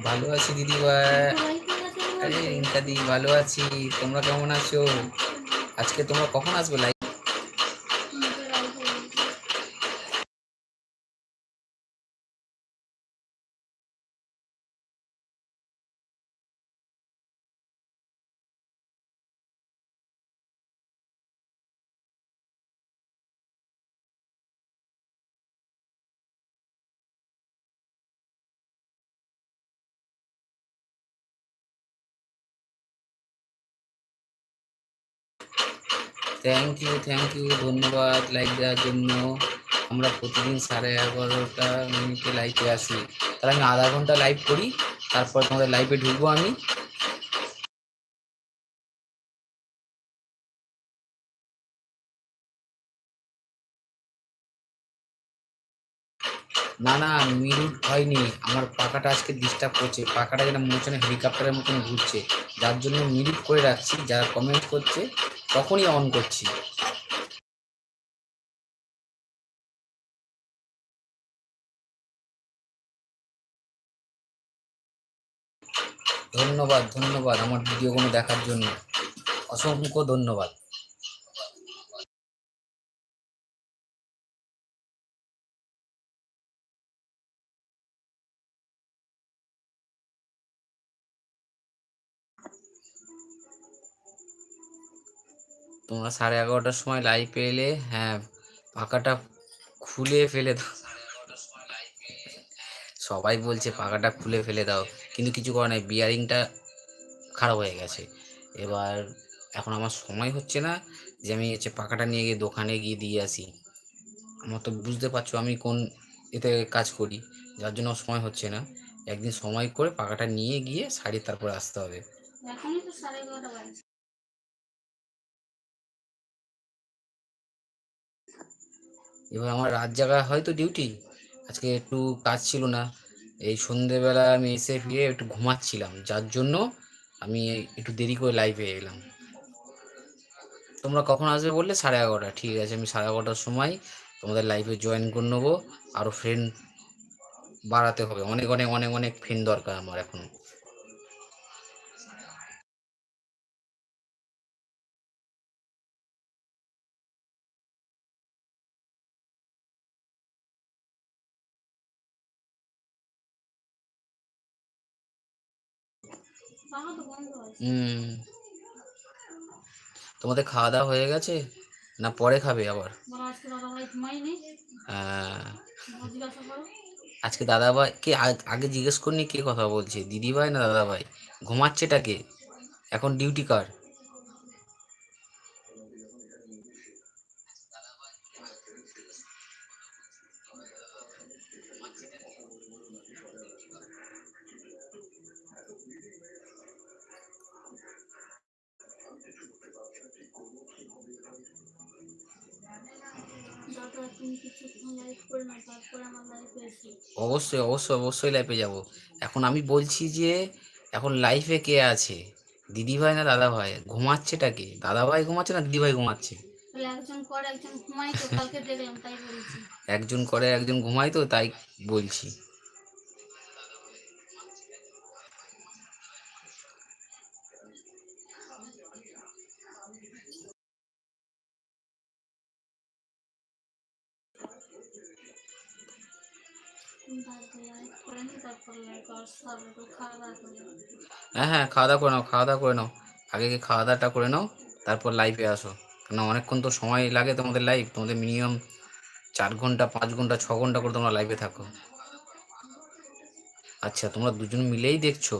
ভালো আছি দিদি আরে রিঙ্কা দি, ভালো আছি। তোমরা কেমন আছো? আজকে তোমরা কখন আসবে live thank you thank you ধন্যবাদ লাইক দেওয়ার জন্য। আমরা প্রতিদিন সাড়ে এগারোটা মিনিটে লাইভে আসি। তাহলে আমি আধা ঘণ্টা লাইভ করি, তারপর তোমাদের লাইভে ঢুকবো আমি। না না মিরুট হয়নি। আমার পাখাটা আজকে ডিস্টার্ব করছে। পাখাটা যেন মনে হচ্ছে না হেলিকপ্টারের মতন ঘুরছে। যার জন্য মিরুট করে রাখছি। যারা কমেন্ট করছে, তখনই অন করছি। ধন্যবাদ ধন্যবাদ আমার ভিডিওগুলো দেখার জন্য। অসংখ্য ধন্যবাদ। তোমরা সাড়ে এগারোটার সময় লাইভ এলে হ্যাঁ পাখাটা খুলে ফেলে দাও। সবাই বলছে, পাখাটা খুলে ফেলে দাও। কিন্তু কিছু করার নাই বিয়ারিংটা খারাপ হয়ে গেছে। এবার এখন আমার সময় হচ্ছে না যে আমি হচ্ছে পাখাটা নিয়ে গিয়ে দোকানে গিয়ে দিয়ে আসি। আমার তো বুঝতে পারছ আমি কোন এতে কাজ করি, যার জন্য সময় হচ্ছে না। একদিন সময় করে পাখাটা নিয়ে গিয়ে শাড়ি তারপরে আসতে হবে এখনই তো সাড়ে এগারোটা বাজে এবার আমার রাত জাগা হয়তো ডিউটি আজকে একটু কাজ ছিল না। এই সন্ধেবেলা আমি এসে ফিরে একটু ঘুমাচ্ছিলাম, যার জন্য আমি একটু দেরি করে লাইভে এলাম। তোমরা কখন আসবে বললে? সাড়ে এগারোটা। ঠিক আছে, আমি সাড়ে এগারোটার সময় তোমাদের লাইফে জয়েন করে নেব। আরও ফ্রেন্ড বাড়াতে হবে। অনেক অনেক অনেক অনেক ফ্রেন্ড দরকার আমার এখন। হুম। তোমাদের খাওয়া দাওয়া হয়ে গেছে? না পরে খাবে আবার? আজকে দাদা ভাই হ্যাঁ কে আগে জিজ্ঞেস করিনি কে কথা বলছে? দিদি ভাই না দাদা ভাই ঘুমাচ্ছেটা কে? এখন ডিউটি কার? অবশ্যই অবশ্যই অবশ্যই লাইফে যাব। এখন আমি বলছি যে এখন লাইফে কে আছে? দিদি ভাই না দাদা ভাই ঘুমাচ্ছেটা কে? দাদা ভাই ঘুমাচ্ছে না দিদি ভাই ঘুমাচ্ছে একজন করে একজন ঘুমাই তো তাই বলছি। হ্যাঁ হ্যাঁ খাওয়া দাওয়া করে নাও, খাওয়া দাওয়া করে নাও। আগে গিয়ে খাওয়া দাওয়াটা করে নাও, তারপর লাইভে আসো। কেন অনেকক্ষণ তো সময় লাগে তোমাদের লাইভ তোমাদের মিনিমাম চার ঘণ্টা, পাঁচ ঘণ্টা, ছ ঘণ্টা করে তোমরা লাইভে থাকো। আচ্ছা তোমরা দুজন মিলেই দেখছ? ও,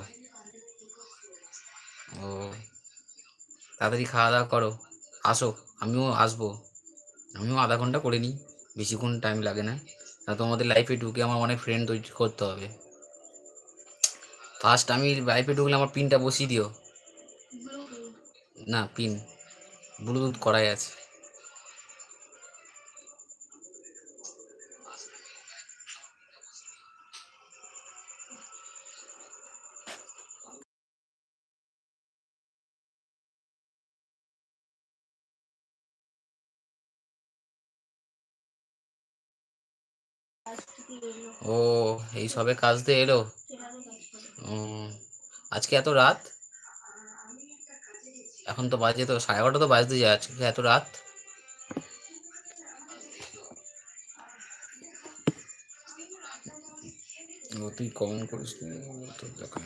তাড়াতাড়ি খাওয়া দাওয়া করো। আসো, আমিও আসব। আমিও আধা ঘণ্টা করে নিই, বেশিক্ষণ টাইম লাগে না। না তোমাদের লাইফে ঢুকে আমার অনেক ফ্রেন্ড তৈরি করতে হবে। ফার্স্ট আমি লাইফে ঢুকলে আমার পিনটা বসিয়ে দিও। না পিন ব্লুটুথ করাই আছে। ও, এই সবে কাজ দিয়ে এলো? আজকে এত রাত? এখন তো বাজে তো, সাড়ে এগারোটা তো বাজতে যায় আজকে, এত রাত? তুই কমন করিস তোর দেখা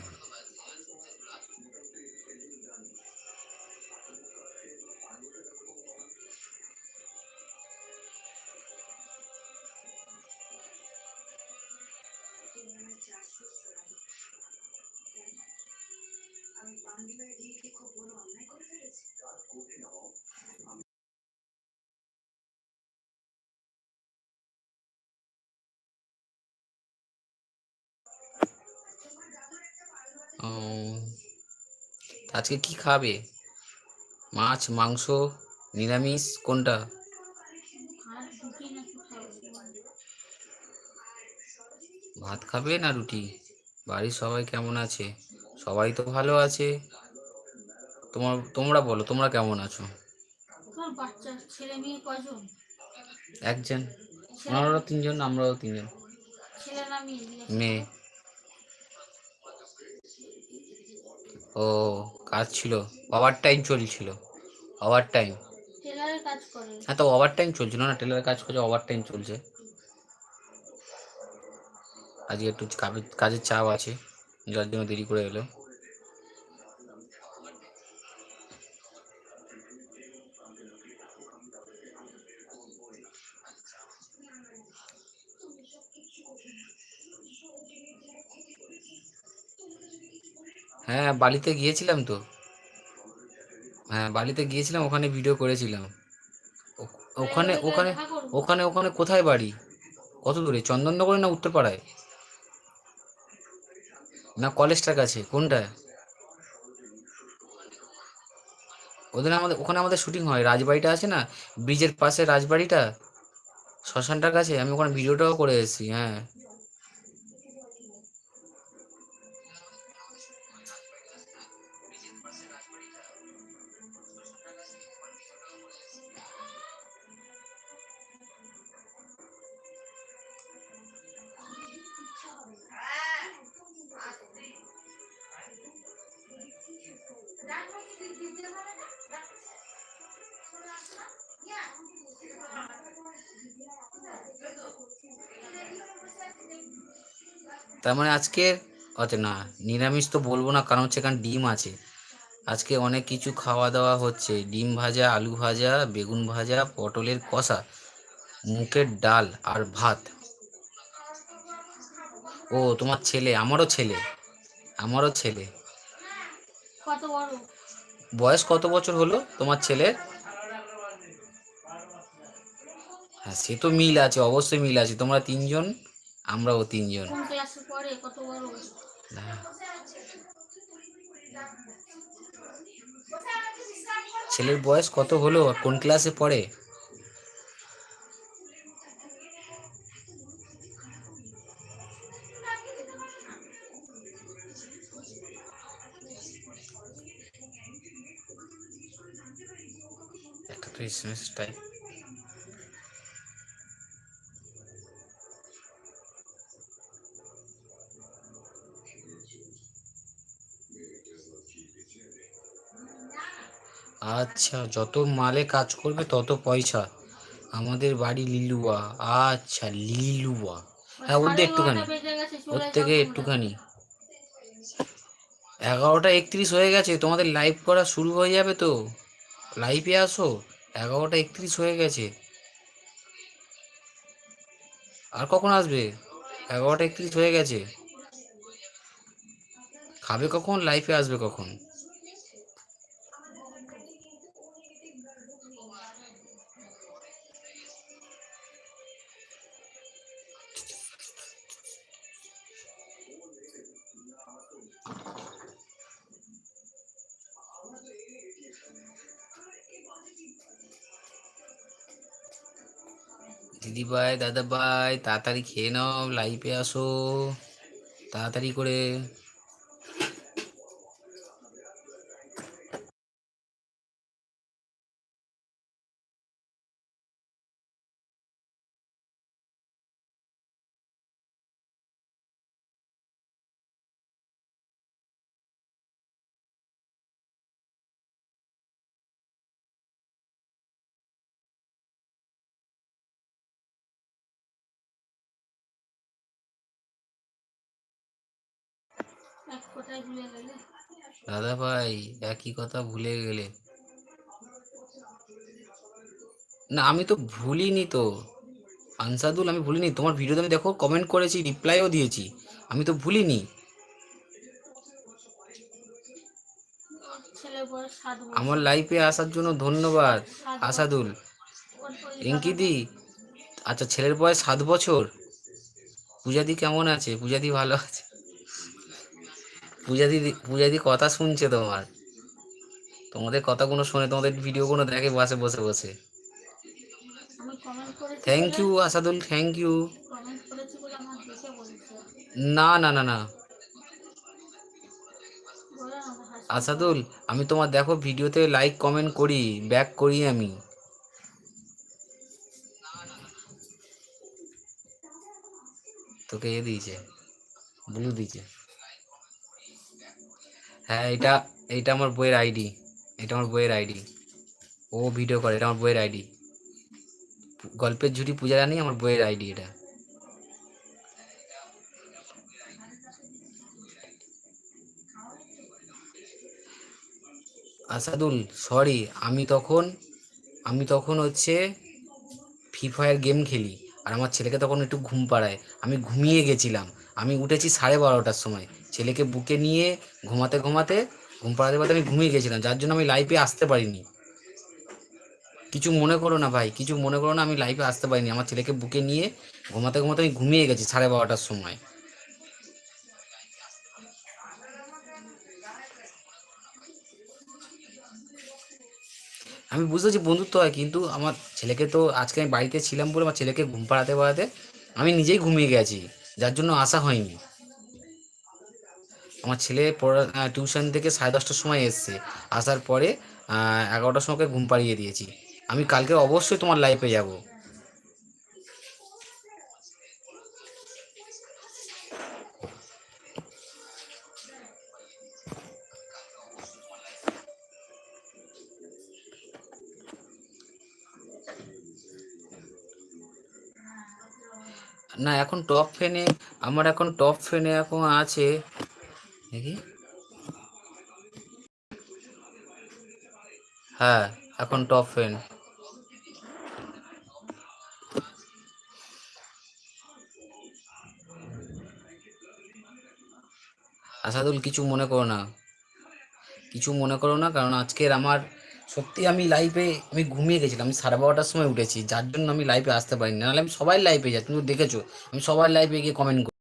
আজকে কি খাবে? মাছ মাংস নিরামিষ কোনটা? ভাত খাবে না রুটি? বাড়ির সবাই কেমন আছে? সবাই তো ভালো আছে। তোমার তোমরা বলো তোমরা কেমন আছো? একজন। ওনারাও তিনজন আমরাও তিনজন। মেয়ে। ও কাজ ছিল। ওভার টাইম চলছিল। ওভার টাইম হ্যাঁ তো ওভার টাইম চলছিল না? টেলারের কাজ করছে ওভার টাইম চলছে। আজকে একটু কাজের চাপ আছে। যার জন্য দেরি করে এলো। হ্যাঁ বালিতে গিয়েছিলাম তো। হ্যাঁ বালিতে গিয়েছিলাম ওখানে ভিডিও করেছিলাম। ওখানে ওখানে ওখানে ওখানে কোথায় বাড়ি? কত দূরে? চন্দননগরে না উত্তরপাড়ায়? না কলেজটার কাছে? কোনটা? ওদের আমাদের ওখানে আমাদের শুটিং হয়। রাজবাড়িটা আছে না? ব্রিজের পাশে রাজবাড়িটা? শ্মশানটার কাছে? আমি ওখানে ভিডিওটাও করে এসেছি হ্যাঁ। তার মানে আজকে আচ্ছা না নিরামিষ তো বলব না কারণ হচ্ছে এখানে ডিম আছে। আজকে অনেক কিছু খাওয়া দাওয়া হচ্ছে ডিম ভাজা আলু ভাজা বেগুন ভাজা পটলের কষা মুখের ডাল আর ভাত। ও তোমার ছেলে আমারও ছেলে আমারও ছেলে। বয়স কত বছর হলো তোমার ছেলের? হ্যাঁ সে তো মিল আছে অবশ্যই মিল আছে। তোমরা তিনজন? আমরাও তিনজন। ছেলের বয়স কত হলো? আর কোন ক্লাসে পড়ে? একটা তো এসএমএস টাইপ আচ্ছা যত মালে কাজ করবে তত পয়সা। আমাদের বাড়ি লিলুয়া। আচ্ছা লিলুয়া। হ্যাঁ ওর একটুখানি। ওর থেকে একটুখানি। এগারোটা একত্রিশ হয়ে গেছে তোমাদের লাইভ করা শুরু হয়ে যাবে তো? লাইভে আসো এগারোটা একত্রিশ হয়ে গেছে। আর কখন আসবে? এগারোটা একত্রিশ হয়ে গেছে। খাবে কখন? লাইফে আসবে কখন? দিদি ভাই দাদা ভাই তাড়াতাড়ি খেয়ে নাও লাইফে আসো। তাড়াতাড়ি করে দাদা ভাই একই কথা ভুলে গেলে। না আমি তো ভুলিনি তো। আনসাদুল আমি ভুলিনি। তোমার ভিডিওতে আমি দেখো কমেন্ট করেছি রিপ্লাইও দিয়েছি। আমি তো ভুলিনি। আমার লাইফে আসার জন্য ধন্যবাদ আসাদুল। রিঙ্কিদি আচ্ছা ছেলের বয়স সাত বছর। পূজাদি কেমন আছে? পূজাদি ভালো আছে? পূজাদি পূজাদি কথা শুনছে তোমার? তোমাদের কথাগুলো শুনে তোমাদের ভিডিওগুলো দেখে বসে বসে বসে। Thank you Asadul thank you না না না না। আসাদুল, আমি তোমার দেখো ভিডিওতে লাইক কমেন্ট করি ব্যাক করি আমি। তোকে এ দিয়েছে ব্লু দিয়েছে। হ্যাঁ এটা এটা আমার বইয়ের আইডি। এটা আমার বইয়ের আইডি। ও ভিডিও করে, এটা আমার বইয়ের আইডি। গল্পের ঝুড়ি পূজা রানী আমার বইয়ের আইডি এটা। আসাদুল সরি আমি তখন আমি তখন হচ্ছে ফ্রি ফায়ার গেম খেলি। আর আমার ছেলেকে তখন একটু ঘুম পাড়ায়। আমি ঘুমিয়ে গেছিলাম। আমি উঠেছি সাড়ে বারোটার সময়। ছেলেকে বুকে নিয়ে ঘুমাতে ঘুমাতে ঘুম পাড়াতে পাড়াতে আমি ঘুমিয়ে গেছিলাম, যার জন্য আমি লাইফে আসতে পারিনি। কিছু মনে করো না ভাই, কিছু মনে করো না, আমি লাইফে আসতে পারিনি। আমার ছেলেকে বুকে নিয়ে ঘুমাতে ঘুমাতে আমি ঘুমিয়ে গেছি সাড়ে বারোটার সময়। আমি বুঝতেছি বন্ধুত্ব হয়, কিন্তু আমার ছেলেকে তো আজকে আমি বাড়িতে ছিলাম বলে আমার ছেলেকে ঘুম পাড়াতে পাড়াতে আমি নিজেই ঘুমিয়ে গেছি, যার জন্য আসা হয়নি। আমার ছেলে পড়া টিউশন থেকে সাড়ে দশটার সময় এসছে। আসার পরে এগারোটার সময় ঘুম পাড়িয়ে দিয়েছি। আমি কালকে অবশ্যই তোমার লাইফে যাব। না, এখন টপ ফেনে আমার এখন টপ ফেনে এখন আছে। হ্যাঁ এখন টপ ফেন আসাদুল, কিছু মনে করো না। কিছু মনে করো না, কারণ আজকের আমার সত্যি আমি লাইফে আমি ঘুমিয়ে গেছিলাম, আমি সাড়ে বারোটার সময় উঠেছি, যার জন্য আমি লাইফে আসতে পারিনি। নাহলে আমি সবাই লাইফে যাই, তুমি দেখেছ, আমি সবার লাইফে গিয়ে কমেন্ট করি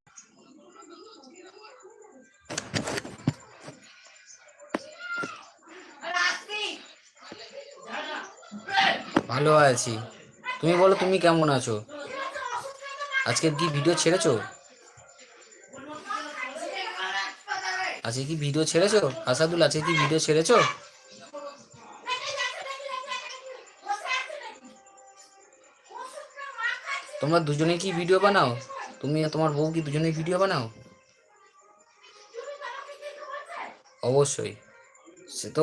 ভালো আছি। তুমি বলো, তুমি কেমন আছো? আজকে কি ভিডিও ছেড়েছো? আজকে কি ভিডিও ছেড়েছো? আসাদুল, আজকে কি ভিডিও ছেড়েছো? তোমরা দুজনে কি ভিডিও বানাও? তুমি তোমার বউ কি দুজনেই ভিডিও বানাও? অবশ্যই। সে তো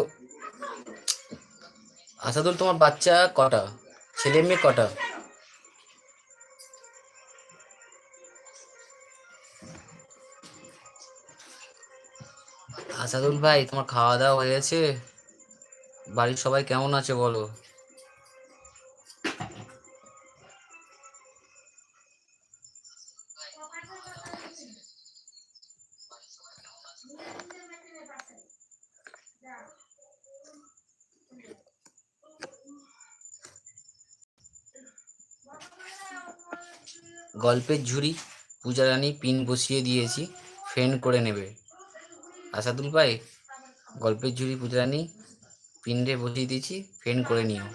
আসাদুল, তোমার বাচ্চা কটা? ছেলে মেয়ে কটা? আসাদুল ভাই তোমার খাওয়া দাওয়া হয়েছে বাড়ির সবাই কেমন আছে বলো? গল্পের ঝুড়ি পূজা রানী পিন বসিয়ে দিয়েছি ফ্রেন্ড করে নেবে। আসাদুল ভাই, গল্পের ঝুড়ি পূজা রানী পিনটে বসিয়ে দিয়েছি ফ্রেন্ড করে নিও।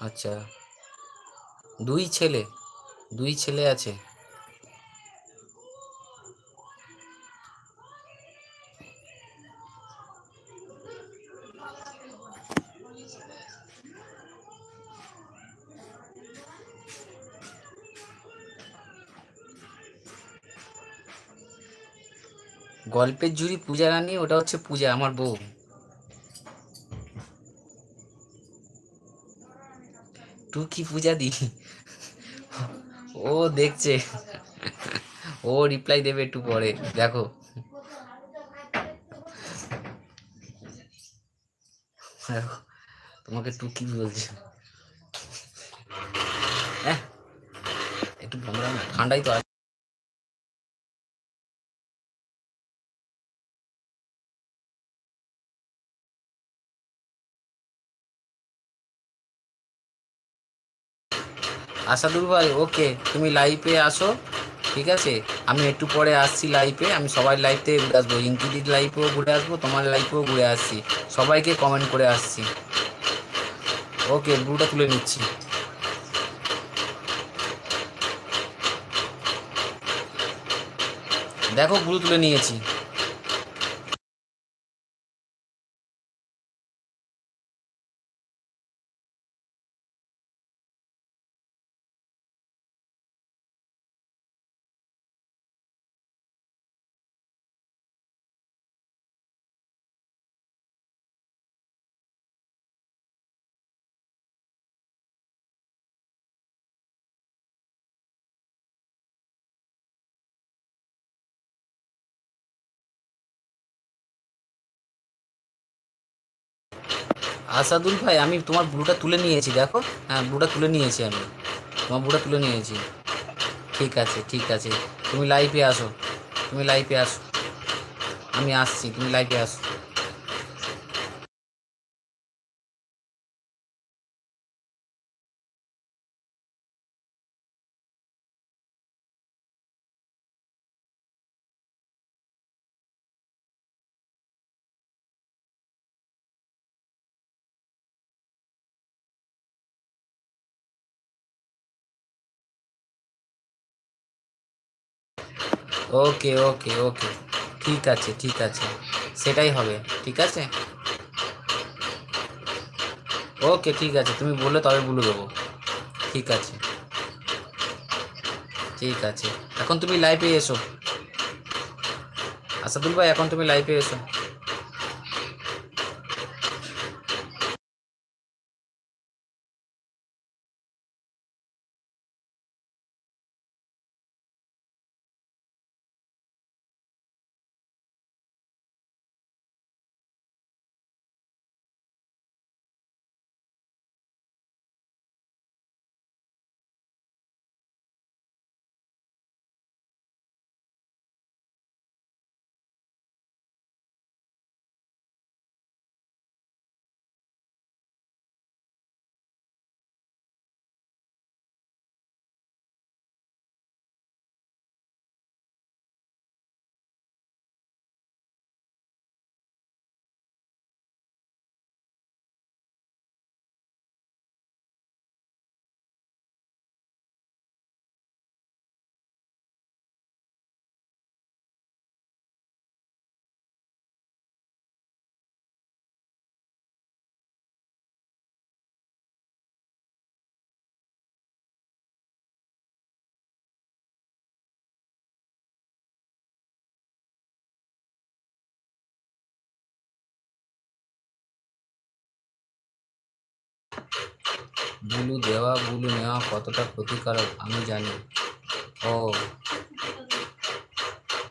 আচ্ছা দুই ছেলে দুই ছেলে আছে। গল্পের জুড়ি পূজা রানী ওটা হচ্ছে পূজা, আমার বউ। টুকি পূজা দি ও দেখছে। ও রিপ্লাই দেবে একটু পরে, দেখো। তোমাকে টুকি বলছে। একটু ঠান্ডাই তো আসাদুর ভাই ওকে তুমি লাইভে আসো, ঠিক আছে? আমি একটু পরে আসছি লাইভে আমি সবাই লাইভ ঘুরে আসব। ইঙ্কিদির লাইভেও ঘুরে আসব, তোমার লাইভেও ঘুরে আসছি। সবাইকে কমেন্ট করে আসছি। ওকে ব্লুটা তুলে নিচ্ছি। দেখো ব্লু তুলে নিয়েছি। আসাদুল ভাই, আমি তোমার ব্লুটা তুলে নিয়েছি, দেখো। হ্যাঁ ব্লুটা তুলে নিয়েছি আমি। তোমার ব্লুটা তুলে নিয়েছি। ঠিক আছে ঠিক আছে। তুমি লাইফে আসো। তুমি লাইফে আসো। আমি আসছি, তুমি লাইফে আসো। ওকে ওকে ওকে। ঠিক আছে ঠিক আছে। সেটাই হবে, ঠিক আছে? ওকে, ঠিক আছে। তুমি বললে তবে বলে দেবো। ঠিক আছে। ঠিক আছে। এখন তুমি লাইভে এসো। আসাদুল ভাই, এখন তুমি লাইভে এসো। বুলু দেওয়া গুলো নেওয়া কতটা ক্ষতিকারক আমি জানি। ও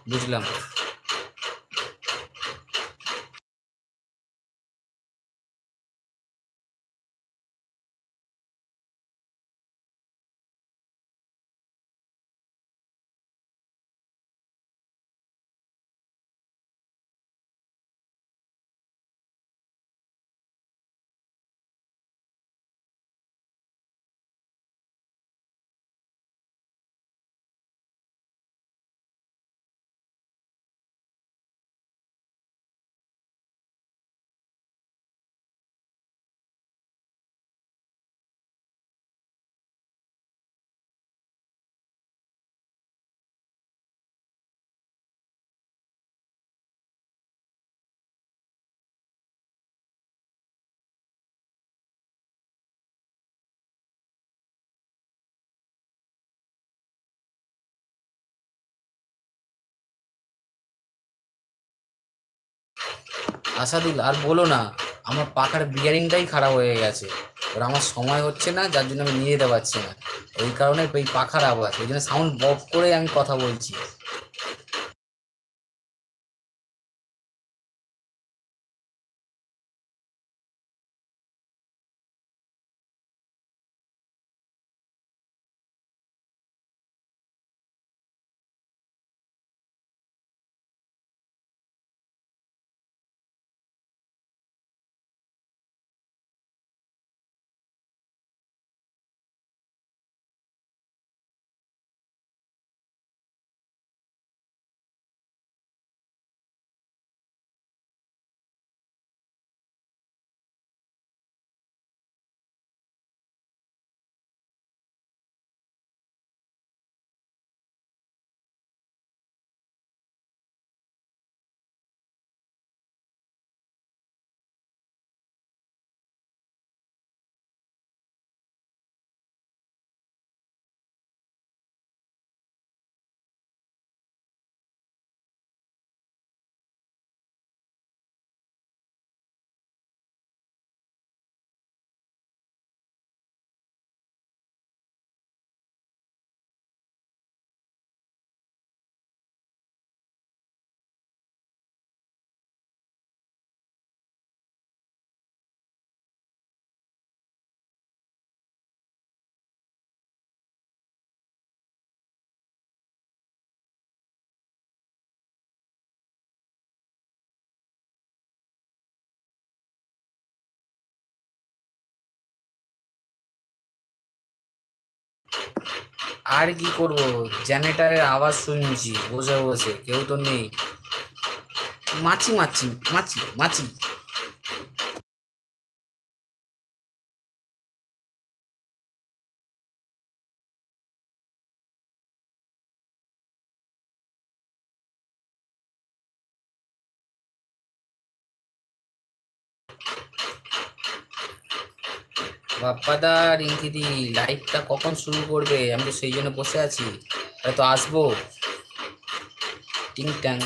বুঝলাম। আসাদুল আর বলো না, আমার পাখার বিয়ারিংটাই খারাপ হয়ে গেছে। ওর আমার সময় হচ্ছে না, যার জন্য আমি নিয়ে যেতে পারছি না। ওই কারণে ওই পাখার আওয়াজ ওই জন্য সাউন্ড বফ করে আমি কথা বলছি। আর কি করব? জেনারেটারের আওয়াজ শুনছি, বসে বসে, কেউ তো নেই। মাছি মাছি মাছি মাছি। বাপ্পাদা রিঙ্কিদি লাইভটা কখন শুরু করবে? আমি তো সেই জন্য বসে আছি। তো আসব। টিং ট্যাং